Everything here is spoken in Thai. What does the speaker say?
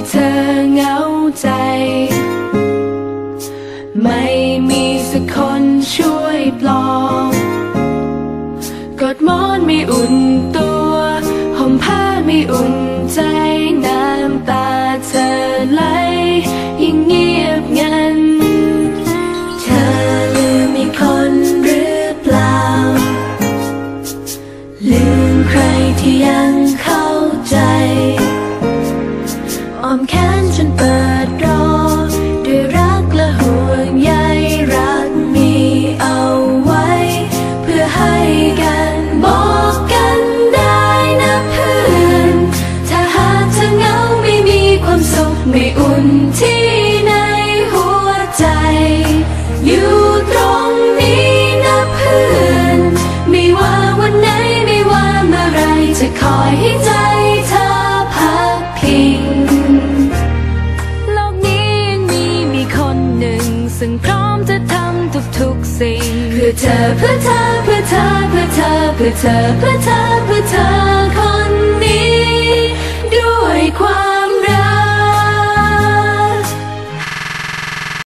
ที่เธอเหงาใจ ไม่มีสักคนช่วยปลอบกอดมอนไม่อุ่นตัวห่มผ้าไม่อุ่นใจน้ำตาเธอไหลยิ่งเงียบงัน เธอลืมมีคนหรือเปล่า ลืมใครที่ยังเข้า อ้อมแขนฉันเปิดรอ ด้วยรักและห่วงใยรักมีเอาไว้ เพื่อให้กันบอกกันได้นะเพื่อน ถ้าหากเธอเหงาไม่มีความสุขไม่อุ่นที่ในหัวใจ อยู่ตรงนี้นะเพื่อน ไม่ว่าวันไหนไม่ว่าเมื่อไรจะคอยให้เธ ซึ่งพร้อมจะทำทุกๆสิ่ง เพื่อเธอเพื่อเธอเพื่อเธอเพื่อเธอเพื่อเธอเพื่อเธอเพื่อเธอ